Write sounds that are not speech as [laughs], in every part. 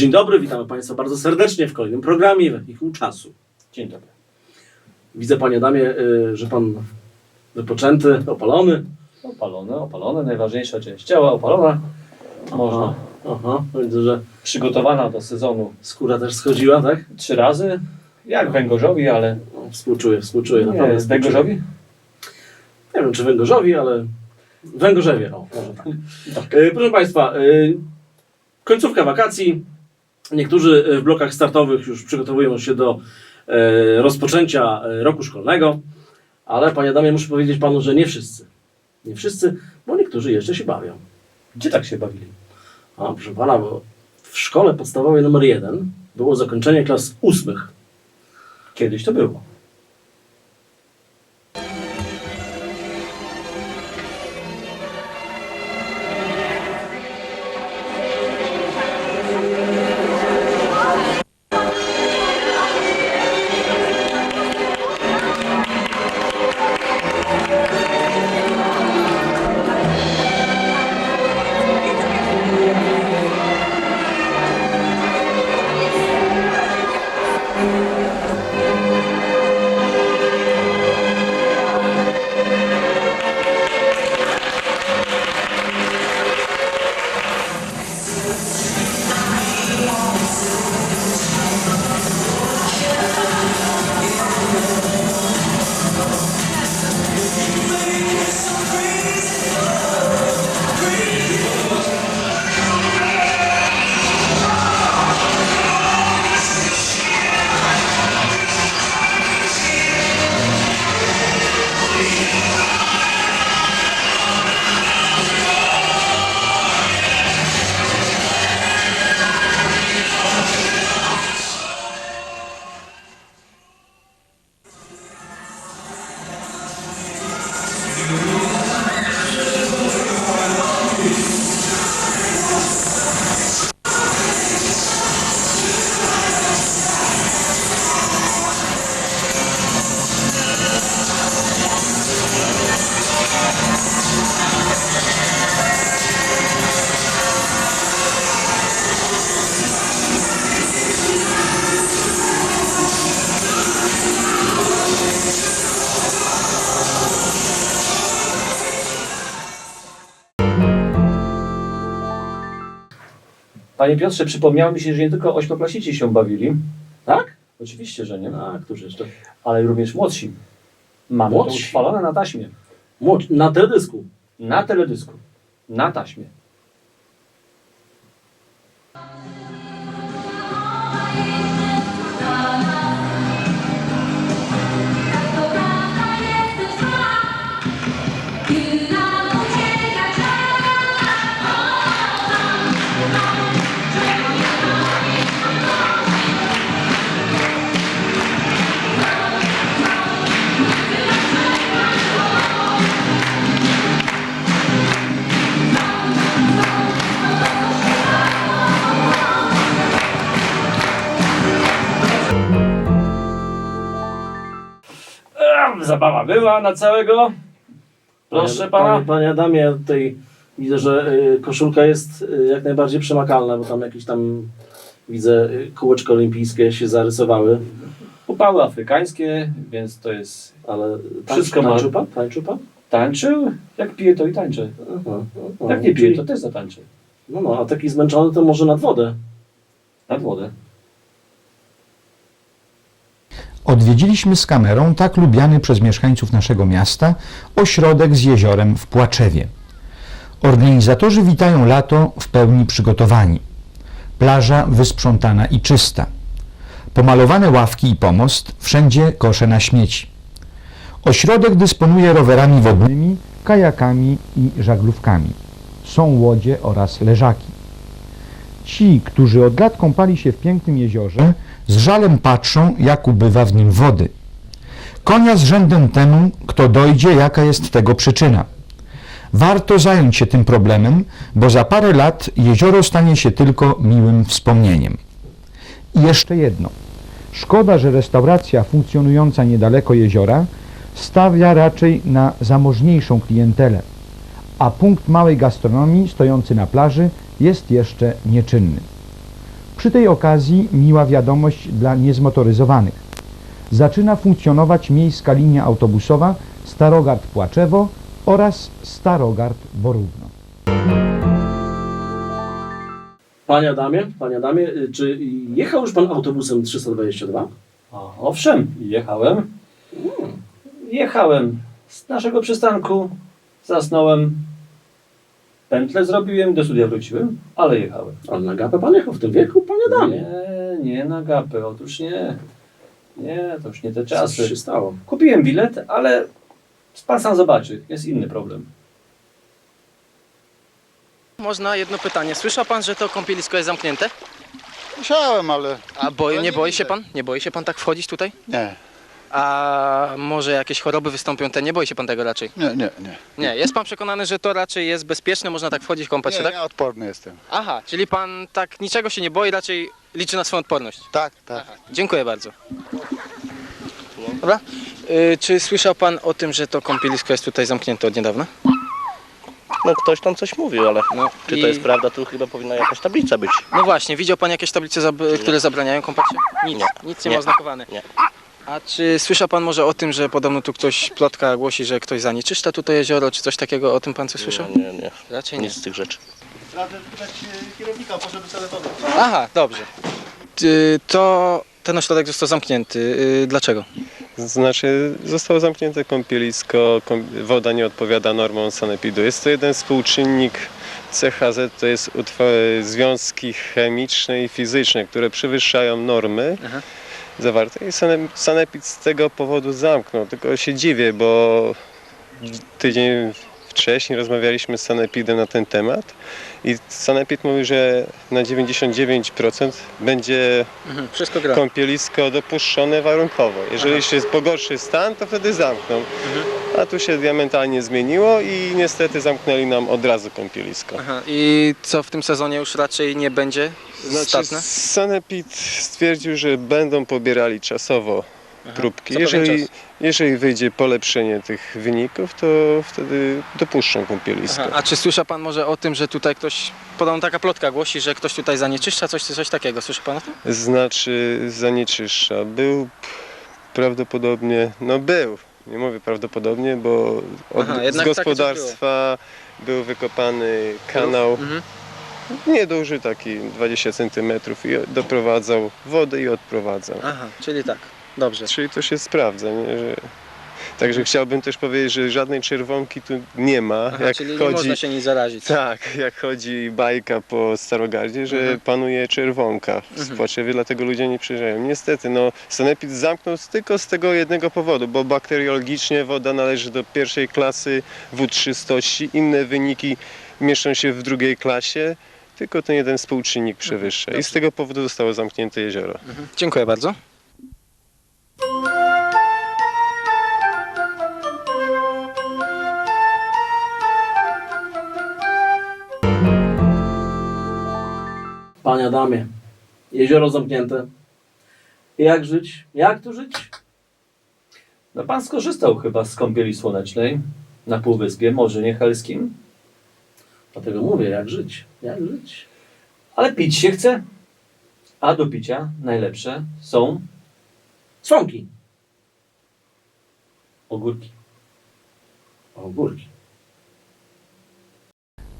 Dzień dobry, witamy Państwa bardzo serdecznie w kolejnym programie Wehikuł Czasu. Dzień dobry. Widzę Panie Adamie, y, że Pan wypoczęty, opalony. Opalone, opalone, najważniejsza część ciała opalona. Można. Aha, widzę, że Przygotowana do sezonu skóra też schodziła, tak? trzy razy. Jak węgorzowi, ale No, współczuję, współczuję. nie, naprawdę współczuję. węgorzowi? Nie wiem, czy węgorzowi, ale węgorzewie, o, może tak. [laughs] Y, Proszę Państwa, y, końcówka wakacji. Niektórzy y, w blokach startowych już przygotowują się do e, rozpoczęcia e, roku szkolnego, ale Panie Adamie, muszę powiedzieć Panu, że nie wszyscy. Nie wszyscy, bo niektórzy jeszcze się bawią. Gdzie tak się bawili? A, proszę Pana, bo w szkole podstawowej numer jeden było zakończenie klas ósmych. Kiedyś to było. Panie Piotrze, przypomniało mi się, że nie tylko ośmioklasici się bawili. Tak? Oczywiście, że nie. A, którzy jeszcze? Ale również młodsi. Mamy Młodsi? to utrwalone na taśmie. Młodzi, na teledysku. Na teledysku. Na taśmie. Była na całego. Proszę Panie, pana. Panie, panie Adamie, ja tutaj widzę, że y, koszulka jest y, jak najbardziej przemakalna, bo tam jakieś tam widzę y, kółeczko olimpijskie się zarysowały, Upały afrykańskie, więc to jest. ale Wszystko ma- tańczył pan? Tańczył pan? Tańczył? Jak pije, to i tańczy. Aha, aha. Jak nie pije, to też zatańczy. No, no, a taki zmęczony to może nad wodę. Nad wodę. Odwiedziliśmy z kamerą tak lubiany przez mieszkańców naszego miasta ośrodek z jeziorem w Płaczewie. Organizatorzy witają lato w pełni przygotowani. Plaża wysprzątana i czysta. Pomalowane ławki i pomost, wszędzie kosze na śmieci. Ośrodek dysponuje rowerami wodnymi, kajakami i żaglówkami. Są łodzie oraz leżaki. Ci, którzy od lat kąpali się w pięknym jeziorze, z żalem patrzą, jak ubywa w nim wody. Konia z rzędem temu, kto dojdzie, jaka jest tego przyczyna. Warto zająć się tym problemem, bo za parę lat jezioro stanie się tylko miłym wspomnieniem. I jeszcze jedno. Szkoda, że restauracja funkcjonująca niedaleko jeziora stawia raczej na zamożniejszą klientelę. a punkt małej gastronomii stojący na plaży jest jeszcze nieczynny. Przy tej okazji miła wiadomość dla niezmotoryzowanych. Zaczyna funkcjonować miejska linia autobusowa Starogard-Płaczewo oraz Starogard-Borówno. Panie Adamie, panie Adamie, y, czy jechał już pan autobusem 322? A, owszem, jechałem. Jechałem z naszego przystanku, zasnąłem, pętlę zrobiłem, do studia wróciłem, ale jechałem. Ale na gapę pan jechał w tym wieku, panie Adamie. Nie, nie na gapę, otóż nie. Nie, to już nie te Co czasy. się stało? Kupiłem bilet, ale pan sam zobaczy, jest inny problem. Można jedno pytanie. Słyszał pan, że to kąpielisko jest zamknięte? Musiałem, ale A boi, nie boi się pan? Nie boi się pan tak wchodzić tutaj? nie, A może jakieś choroby wystąpią? Te nie boi się pan tego raczej? nie, nie, nie. Nie, jest pan przekonany, że to raczej jest bezpieczne, można tak wchodzić, kąpać się, Nie, tak? ja odporny jestem. Aha, czyli pan tak niczego się nie boi, raczej liczy na swoją odporność. Tak, tak. Aha, dziękuję bardzo. Dobra. Y, czy słyszał pan o tym, że to kąpielisko jest tutaj zamknięte od niedawna? No ktoś tam coś mówił, ale No, czy i- to jest prawda, to chyba powinna jakaś tablica być. No właśnie, widział pan jakieś tablice, zab- które zabraniają kąpać się? Nic, Nie. nic nie, Nie. ma oznakowane. Nie. A czy słyszał pan może o tym, że podobno tu ktoś, plotka głosi, że ktoś zanieczyszcza tutaj jezioro, czy coś takiego? O tym pan coś słyszał? Nie, nie, nie. Raczej nie. Nic z tych rzeczy. Radzę pytać kierownika, potrzeby telefonu. Aha, dobrze. To ten ośrodek został zamknięty. Y, Dlaczego? Znaczy, zostało zamknięte kąpielisko, kąp- woda nie odpowiada normom sanepidu. Jest to jeden współczynnik CHZ, to jest utwa- związki chemiczne i fizyczne, które przewyższają normy Aha. Zawarte. I sane- sanepid z tego powodu zamknął. Tylko się dziwię, bo tydzień wcześniej rozmawialiśmy z sanepidem na ten temat i sanepid mówi, że na 99% będzie Mhm, wszystko gra. kąpielisko dopuszczone warunkowo. Jeżeli się pogorszy stan, to wtedy zamkną. Mhm. A tu się diametralnie zmieniło i niestety zamknęli nam od razu kąpielisko. Aha. I co w tym sezonie już raczej nie będzie Znaczy, statne? Sanepid stwierdził, że będą pobierali czasowo próbki. Co pewien Jeżeli, jeżeli wyjdzie polepszenie tych wyników, to wtedy dopuszczą kąpielisko. Aha. A czy słyszał pan może o tym, że tutaj ktoś, podobno taka plotka głosi, że ktoś tutaj zanieczyszcza coś, coś takiego? Słyszał pan o tym? Znaczy zanieczyszcza. Był prawdopodobnie, no był, nie mówię prawdopodobnie, bo od, Aha, z gospodarstwa był wykopany kanał Mhm. Nieduży, taki 20 cm i doprowadzał wodę i odprowadzał. Aha, czyli tak. Dobrze. Czyli to się sprawdza, nie? Że... Także chciałbym też powiedzieć, że żadnej czerwonki tu nie ma. Aha, jak czyli nie chodzi... można się nic zarazić. Tak, jak chodzi bajka po Starogardzie, że Mhm. panuje czerwonka w Mhm. Spłaczewie, dlatego ludzie nie przyjeżdżają. Niestety, no, sanepid zamknął tylko z tego jednego powodu, bo bakteriologicznie woda należy do pierwszej klasy W300, inne wyniki mieszczą się w drugiej klasie, tylko ten jeden współczynnik przewyższa. I z tego powodu zostało zamknięte jezioro. Mhm. Dziękuję bardzo. Panie Adamie, jezioro zamknięte. Jak żyć? Jak tu żyć? No pan skorzystał chyba z kąpieli słonecznej na Półwyspie, Morzu Niechelskim, Dlatego mówię, jak żyć? Jak żyć? ale pić się chce. A do picia najlepsze są Słomki. ogórki. Ogórki.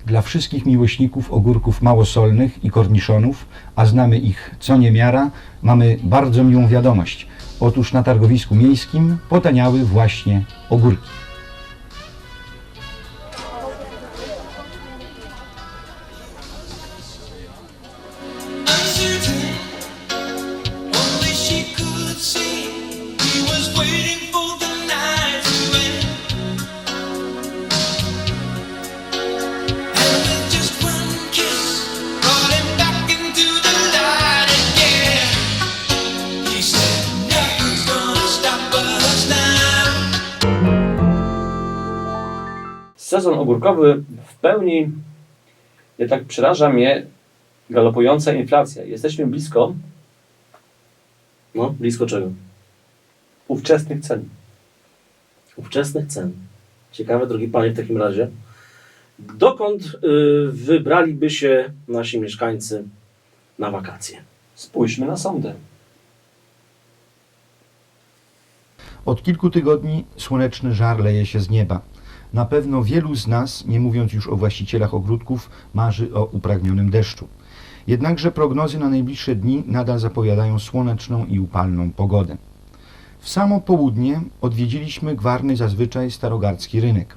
Dla wszystkich miłośników ogórków małosolnych i korniszonów, a znamy ich co niemiara, mamy bardzo miłą wiadomość. Otóż na targowisku miejskim potaniały właśnie ogórki. Sezon ogórkowy w pełni jednak przeraża mnie galopująca inflacja. Jesteśmy blisko No, blisko czego? ówczesnych cen. Ówczesnych cen. Ciekawe, drogi panie, w takim razie, dokąd y, wybraliby się nasi mieszkańcy na wakacje? Spójrzmy na sądę. Od kilku tygodni słoneczny żar leje się z nieba. Na pewno wielu z nas, nie mówiąc już o właścicielach ogródków, marzy o upragnionym deszczu. Jednakże prognozy na najbliższe dni nadal zapowiadają słoneczną i upalną pogodę. W samo południe odwiedziliśmy gwarny zazwyczaj starogardzki rynek.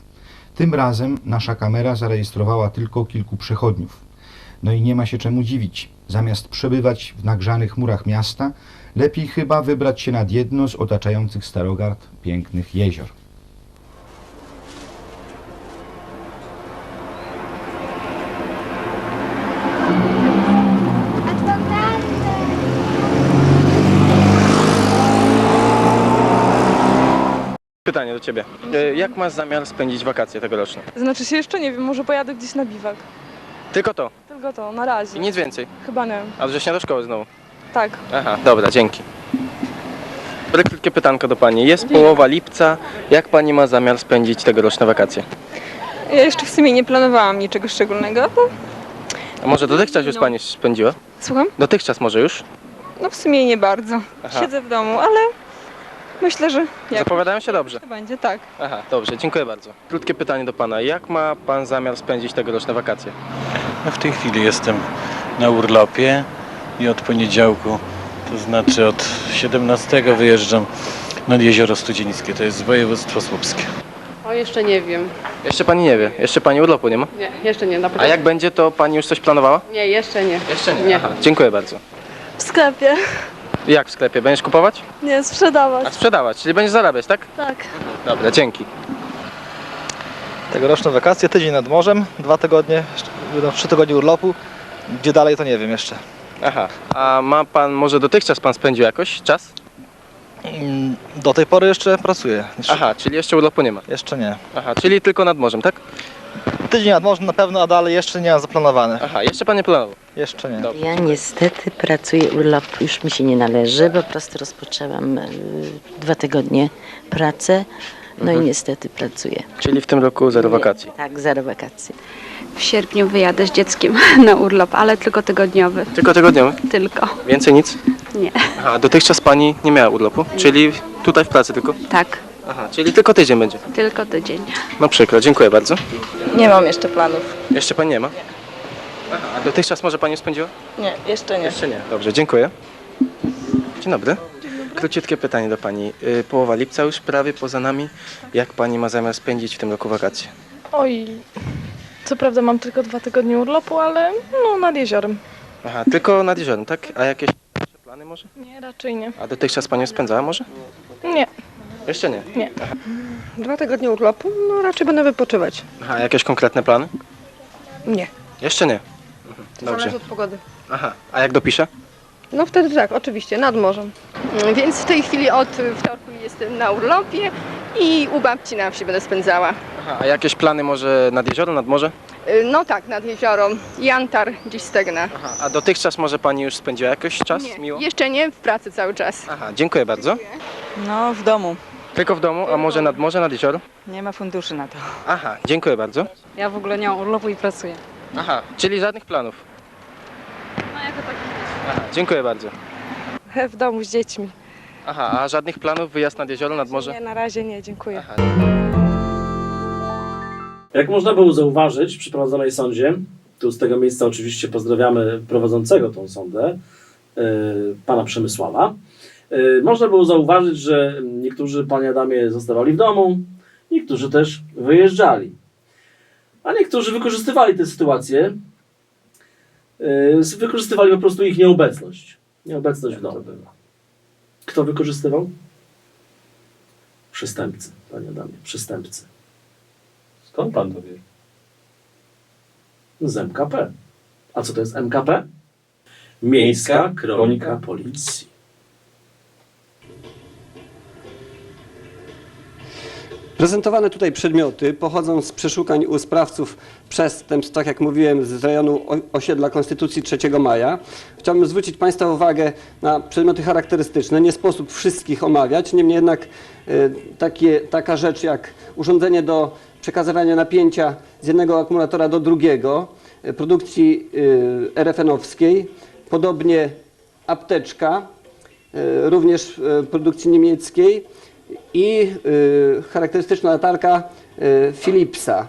Tym razem nasza kamera zarejestrowała tylko kilku przechodniów. No i nie ma się czemu dziwić. Zamiast przebywać w nagrzanych murach miasta, lepiej chyba wybrać się nad jedno z otaczających Starogard pięknych jezior. Pytanie do ciebie. E, Jak masz zamiar spędzić wakacje tegoroczne? Znaczy się jeszcze nie wiem, może pojadę gdzieś na biwak. Tylko to Tylko to, na i razie. nic więcej. Chyba nie. A września do szkoły znowu. Tak. Aha, dobra, dzięki. Bardzo krótkie pytanko do pani. Jest połowa lipca. Jak pani ma zamiar spędzić tegoroczne wakacje? Ja jeszcze w sumie nie planowałam niczego szczególnego. Bo... A może dotychczas już pani spędziła? Słucham? Dotychczas może już? No w sumie nie bardzo. Aha. Siedzę w domu, ale myślę, że jak Zapowiadają się dobrze. to będzie, tak. Aha, dobrze, dziękuję bardzo. Krótkie pytanie do pana. Jak ma pan zamiar spędzić tegoroczne wakacje? No w tej chwili jestem na urlopie i od poniedziałku, to znaczy od 17 wyjeżdżam nad jezioro Studzińskie, to jest województwo słupskie. O, jeszcze nie wiem. Jeszcze pani nie wie. Jeszcze pani urlopu nie ma? Nie, jeszcze nie, na A początku. jak będzie, to pani już coś planowała? Nie, jeszcze nie. Jeszcze Nie. Aha, dziękuję bardzo. W sklepie. Jak w sklepie? Będziesz kupować? Nie, sprzedawać. A sprzedawać, czyli będziesz zarabiać, tak? Tak. Dobra, dzięki. Tegoroczne wakacje, tydzień nad morzem, dwa tygodnie, no, trzy tygodnie urlopu. Gdzie dalej to nie wiem jeszcze. Aha. A ma pan, może dotychczas pan spędził jakoś czas? Mm, Do tej pory jeszcze pracuję. Jeszcze, Aha, czyli jeszcze urlopu nie ma. jeszcze nie. Aha, czyli tylko nad morzem, tak? Tydzień nad morzem na pewno, a dalej jeszcze nie mam zaplanowane. Aha, jeszcze pan nie planował. Jeszcze nie. Dobrze. Ja niestety pracuję, urlop już mi się nie należy, po prostu rozpoczęłam y, dwa tygodnie pracę, no i niestety pracuję. Czyli w tym roku zero wakacji. Tak, zero wakacji. W sierpniu wyjadę z dzieckiem [laughs] na urlop, ale tylko tygodniowy. Tylko tygodniowy? Tylko. Więcej nic? Nie. Aha, dotychczas pani nie miała urlopu, czyli tutaj w pracy tylko? Tak, Aha, czyli tylko tydzień będzie. tylko tydzień. No przykro, dziękuję bardzo. Nie mam jeszcze planów. Jeszcze pani nie ma? Aha, a dotychczas może pani spędziła? Nie, jeszcze nie. Jeszcze nie. Dobrze, dziękuję. Dzień dobry. Króciutkie pytanie do pani. Y, Połowa lipca już prawie poza nami. Jak pani ma zamiar spędzić w tym roku wakacje? Oj, co prawda mam tylko dwa tygodnie urlopu, ale no nad jeziorem. Aha, tylko nad jeziorem, tak? A jakieś plany może? Nie, raczej nie. A dotychczas pani spędzała może? Nie. Jeszcze nie. Dwa tygodnie urlopu? No raczej będę wypoczywać. Aha, jakieś konkretne plany? Nie. Jeszcze nie. Dobrze. od pogody. Aha, a jak dopiszę? No wtedy tak, oczywiście, nad morzem. Więc w tej chwili od wtorku jestem na urlopie i u babci na wsi będę spędzała. Aha, a jakieś plany może nad jezioro, nad morze? Y, No tak, nad jezioro. Jantar, gdzieś Stegna. Aha, a dotychczas może pani już spędziła jakiś czas Nie, miło? jeszcze nie, w pracy cały czas. Aha, dziękuję bardzo. No, w domu. Tylko w domu, a może nad morze, nad jezioro? Nie ma funduszy na to. Aha, dziękuję bardzo. Ja w ogóle nie mam urlopu i pracuję. Aha, czyli żadnych planów. No jako tak Aha, dziękuję bardzo. W domu z dziećmi. Aha, a żadnych planów, wyjazd nad jezioro, nad morze? Nie, na razie nie, dziękuję. Aha. Jak można było zauważyć przy prowadzonej sądzie, tu z tego miejsca oczywiście pozdrawiamy prowadzącego tą sądę, yy, pana Przemysława, yy, można było zauważyć, że niektórzy, panie Adamie, zostawali w domu, niektórzy też wyjeżdżali. A niektórzy wykorzystywali tę sytuację, yy, wykorzystywali po prostu ich nieobecność. Nieobecność w domu. Kto wykorzystywał? Przestępcy, panie Adamie, przestępcy. Skąd pan to wie? Z MKP. A co to jest MKP? Miejska Kronika Policji. Prezentowane tutaj przedmioty pochodzą z przeszukań u sprawców przestępstw, tak jak mówiłem, z rejonu osiedla Konstytucji 3 maja. Chciałbym zwrócić Państwa uwagę na przedmioty charakterystyczne. Nie sposób wszystkich omawiać, niemniej jednak e, takie, taka rzecz jak urządzenie do przekazywania napięcia z jednego akumulatora do drugiego, y, produkcji y, RFN-owskiej, podobnie apteczka, również produkcji niemieckiej i y, charakterystyczna latarka y, Philipsa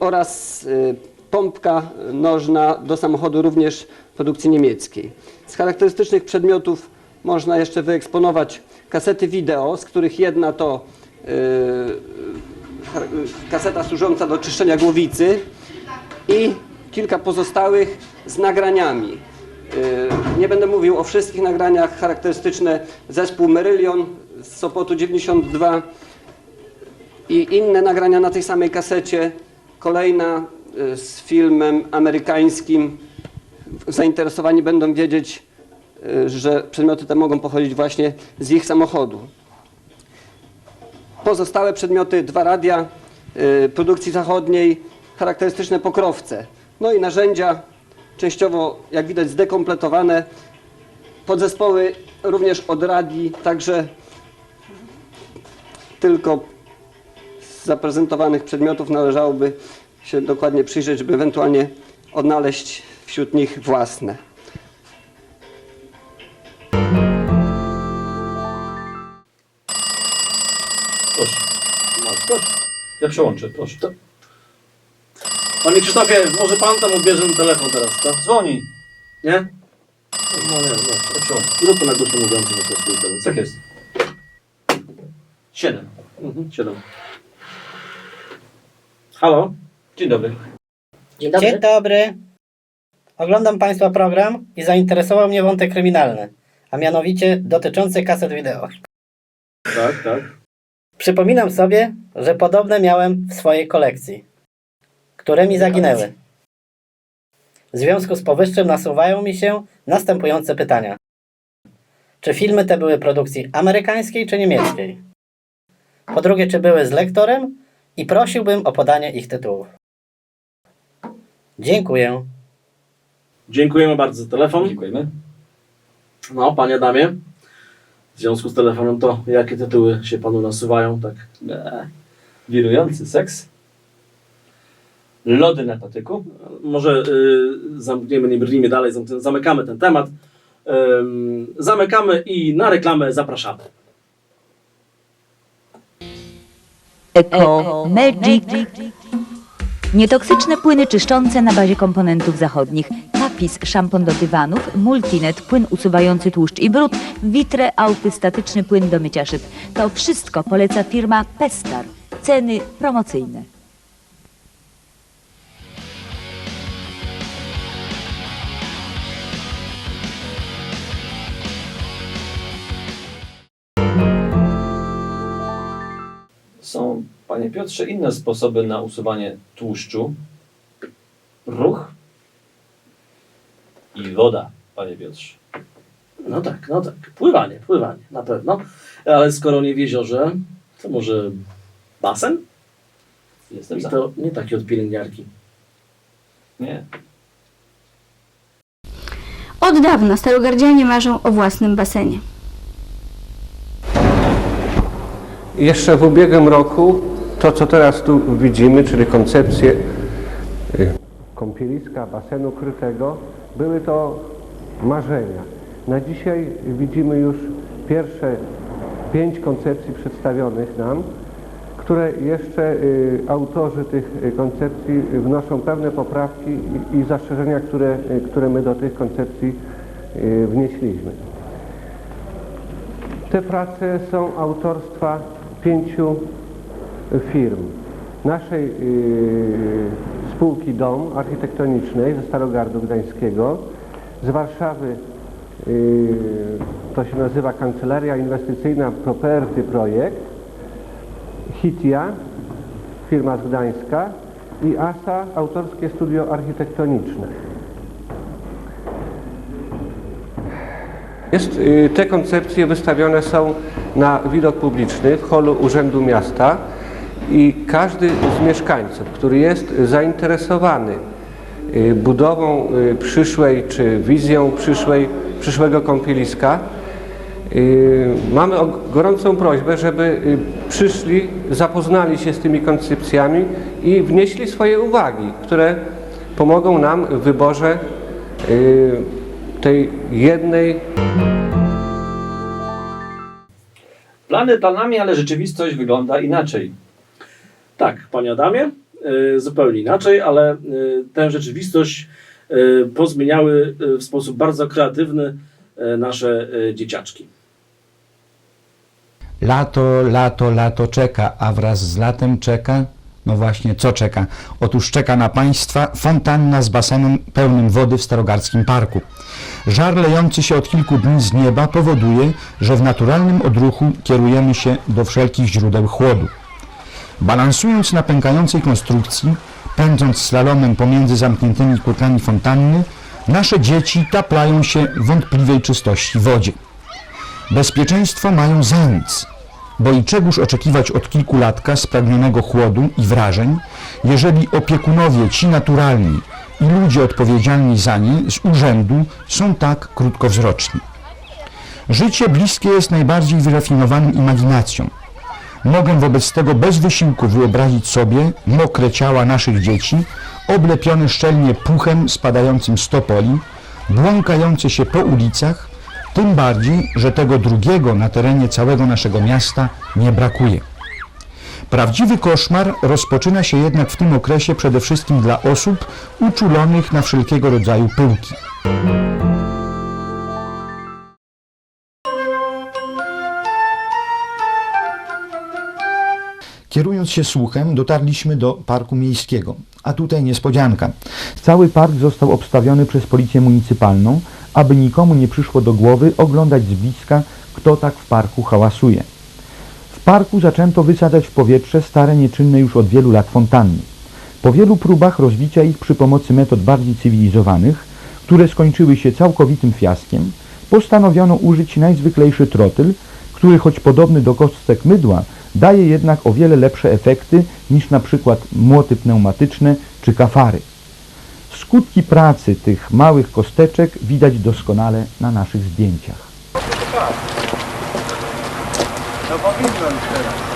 oraz y, pompka nożna do samochodu również produkcji niemieckiej. Z charakterystycznych przedmiotów można jeszcze wyeksponować kasety wideo, z których jedna to kaseta służąca do czyszczenia głowicy i kilka pozostałych z nagraniami. Nie będę mówił o wszystkich nagraniach, charakterystyczne zespół Merylion z Sopotu 92 i inne nagrania na tej samej kasecie. Kolejna y, z filmem amerykańskim. Zainteresowani będą wiedzieć, y, że przedmioty te mogą pochodzić właśnie z ich samochodu. Pozostałe przedmioty, dwa radia y, produkcji zachodniej, charakterystyczne pokrowce. No i narzędzia, częściowo jak widać zdekompletowane. Podzespoły również od radii, także tylko z zaprezentowanych przedmiotów należałoby się dokładnie przyjrzeć, żeby ewentualnie odnaleźć wśród nich własne. Proszę. Proszę. Ja przełączę, proszę. Panie Krzysztofie, może pan tam odbierze ten telefon teraz, tak? Dzwoni. Nie? No nie, nie. Ja przełączę. Zrób to na głośno mówiący po prostu. Tak jest. Siedem. Mhm, siedem. Halo? Dzień dobry. Dzień dobry. Dzień dobry. Oglądam Państwa program i zainteresował mnie wątek kryminalny, a mianowicie dotyczący kaset wideo. Tak, tak. Przypominam sobie, że podobne miałem w swojej kolekcji, które mi zaginęły. W związku z powyższym nasuwają mi się następujące pytania. Czy filmy te były produkcji amerykańskiej czy niemieckiej? Po drugie, czy były z lektorem? I prosiłbym o podanie ich tytułów. Dziękuję. Dziękujemy bardzo za telefon. Dziękujemy. No, panie Adamie. W związku z telefonem to jakie tytuły się panu nasuwają, tak? Eee. Wirujący seks. Lody na patyku. Może y, zamkniemy, nie brnijmy dalej, zam- zamykamy ten temat. Ym, zamykamy i na reklamę zapraszamy. Eco Magic. Nietoksyczne płyny czyszczące na bazie komponentów zachodnich. Tapis, szampon do dywanów, Multinet, płyn usuwający tłuszcz i brud, Vitre, autystatyczny płyn do mycia szyb. To wszystko poleca firma Pestar. Ceny promocyjne. Są, panie Piotrze, inne sposoby na usuwanie tłuszczu. Ruch i woda, panie Piotrze. No tak, no tak. Pływanie, pływanie, na pewno. Ale skoro nie w jeziorze, to może basen? Jestem I za. to nie taki od pielęgniarki. Nie. Od dawna starogardzianie marzą o własnym basenie. Jeszcze w ubiegłym roku to, co teraz tu widzimy, czyli koncepcję y, kąpieliska, basenu krytego, były to marzenia. Na dzisiaj widzimy już pierwsze pięć koncepcji przedstawionych nam, które jeszcze y, autorzy tych y, koncepcji wnoszą pewne poprawki i, zastrzeżenia, które, które my do tych koncepcji wnieśliśmy. Te prace są autorstwa pięciu firm. Naszej y, spółki DOM architektonicznej ze Starogardu Gdańskiego, z Warszawy y, to się nazywa Kancelaria Inwestycyjna Property Projekt, Hitia, firma z Gdańska i ASA, autorskie studio architektoniczne. Jest, y, te koncepcje wystawione są na widok publiczny w holu Urzędu Miasta i każdy z mieszkańców, który jest zainteresowany y, budową y, przyszłej czy wizją przyszłej, przyszłego kąpieliska, mamy gorącą prośbę, żeby przyszli, zapoznali się z tymi koncepcjami i wnieśli swoje uwagi, które pomogą nam w wyborze tej jednej Plany planami, ale rzeczywistość wygląda inaczej. Tak, panie Adamie, y, zupełnie inaczej, ale y, tę rzeczywistość y, pozmieniały w sposób bardzo kreatywny nasze dzieciaczki. Lato, lato, lato czeka, a wraz z latem czeka, no właśnie, co czeka? Otóż czeka na Państwa fontanna z basenem pełnym wody w Starogardzkim Parku. Żar lejący się od kilku dni z nieba powoduje, że w naturalnym odruchu kierujemy się do wszelkich źródeł chłodu. Balansując na pękającej konstrukcji, pędząc slalomem pomiędzy zamkniętymi kurkami fontanny, nasze dzieci taplają się w wątpliwej czystości wodzie. Bezpieczeństwo mają za nic, bo i czegóż oczekiwać od kilkulatka spragnionego chłodu i wrażeń, jeżeli opiekunowie ci naturalni i ludzie odpowiedzialni za nie z urzędu są tak krótkowzroczni. Życie bliskie jest najbardziej wyrafinowanym imaginacją. Mogę wobec tego bez wysiłku wyobrazić sobie mokre ciała naszych dzieci, oblepione szczelnie puchem spadającym z topoli, błąkające się po ulicach, tym bardziej, że tego drugiego na terenie całego naszego miasta nie brakuje. Prawdziwy koszmar rozpoczyna się jednak w tym okresie przede wszystkim dla osób uczulonych na wszelkiego rodzaju pyłki. Kierując się słuchem, dotarliśmy do parku miejskiego. A tutaj niespodzianka. Cały park został obstawiony przez policję municypalną, aby nikomu nie przyszło do głowy oglądać z bliska, kto tak w parku hałasuje. W parku zaczęto wysadzać w powietrze stare, nieczynne już od wielu lat fontanny. Po wielu próbach rozbicia ich przy pomocy metod bardziej cywilizowanych, które skończyły się całkowitym fiaskiem, postanowiono użyć najzwyklejszy trotyl, który choć podobny do kostek mydła, daje jednak o wiele lepsze efekty niż na przykład młoty pneumatyczne czy kafary. Skutki pracy tych małych kosteczek widać doskonale na naszych zdjęciach. No teraz.